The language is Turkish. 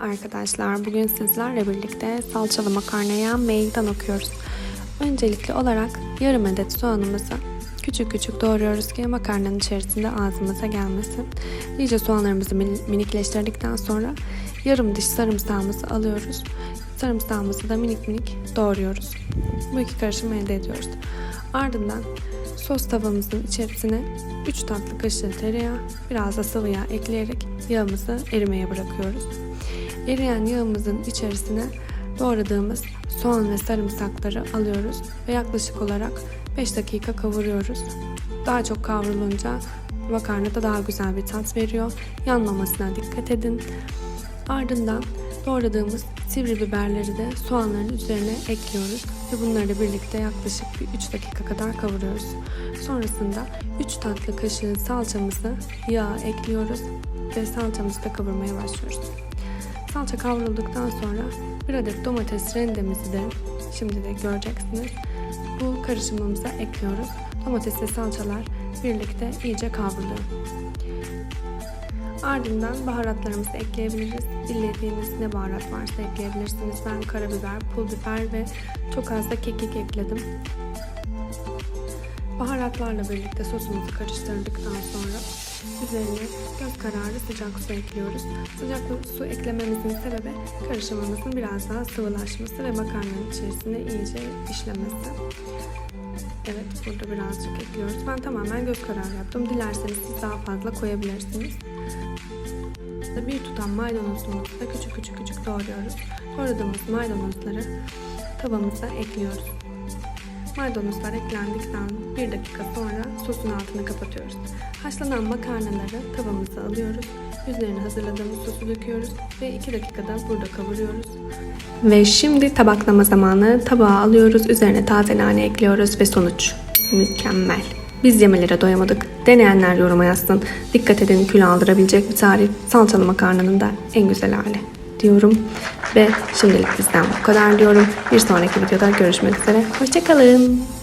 arkadaşlar. Bugün sizlerle birlikte salçalı makarnaya meydan okuyoruz. Öncelikli olarak yarım adet soğanımızı küçük küçük doğruyoruz ki makarnanın içerisinde ağzımıza gelmesin. İyice soğanlarımızı min- minikleştirdikten sonra yarım diş sarımsağımızı alıyoruz. Sarımsağımızı da minik minik doğruyoruz. Bu iki karışımı elde ediyoruz. Ardından sos tavamızın içerisine 3 tatlı kaşığı tereyağı, biraz da sıvı yağ ekleyerek yağımızı erimeye bırakıyoruz. Eriyen yağımızın içerisine doğradığımız soğan ve sarımsakları alıyoruz ve yaklaşık olarak 5 dakika kavuruyoruz. Daha çok kavrulunca makarnada daha güzel bir tat veriyor. Yanmamasına dikkat edin. Ardından doğradığımız sivri biberleri de soğanların üzerine ekliyoruz ve bunları da birlikte yaklaşık bir 3 dakika kadar kavuruyoruz. Sonrasında 3 tatlı kaşığı salçamızı yağa ekliyoruz ve salçamızı da kavurmaya başlıyoruz. Salça kavrulduktan sonra bir adet domates rendemizi de şimdi de göreceksiniz. Bu karışımımıza ekliyoruz. Domates ve salçalar birlikte iyice kavruluyor. Ardından baharatlarımızı ekleyebiliriz. Dilediğiniz ne baharat varsa ekleyebilirsiniz. Ben karabiber, pul biber ve çok az da kekik ekledim. Baharatlarla birlikte sosumuzu karıştırdıktan sonra üzerine göz kararı sıcak su ekliyoruz. Sıcak su eklememizin sebebi karışımımızın biraz daha sıvılaşması ve makarnanın içerisinde iyice işlemesi. Evet burada birazcık ekliyoruz. Ben tamamen göz kararı yaptım. Dilerseniz siz daha fazla koyabilirsiniz. Bir tutam maydanozumuzu da küçük küçük küçük doğruyoruz. Doğradığımız maydanozları tavamıza ekliyoruz. Maydanozlar eklendikten bir dakika sonra sosun altını kapatıyoruz. Haşlanan makarnaları tavamıza alıyoruz. Üzerine hazırladığımız sosu döküyoruz ve 2 dakikada burada kavuruyoruz. Ve şimdi tabaklama zamanı. Tabağa alıyoruz, üzerine taze nane ekliyoruz ve sonuç mükemmel. Biz yemelere doyamadık. Deneyenler yoruma yazsın. Dikkat edin kilo aldırabilecek bir tarif. Salçalı makarnanın da en güzel hali diyorum. Ve şimdilik bizden bu kadar diyorum. Bir sonraki videoda görüşmek üzere. Hoşçakalın.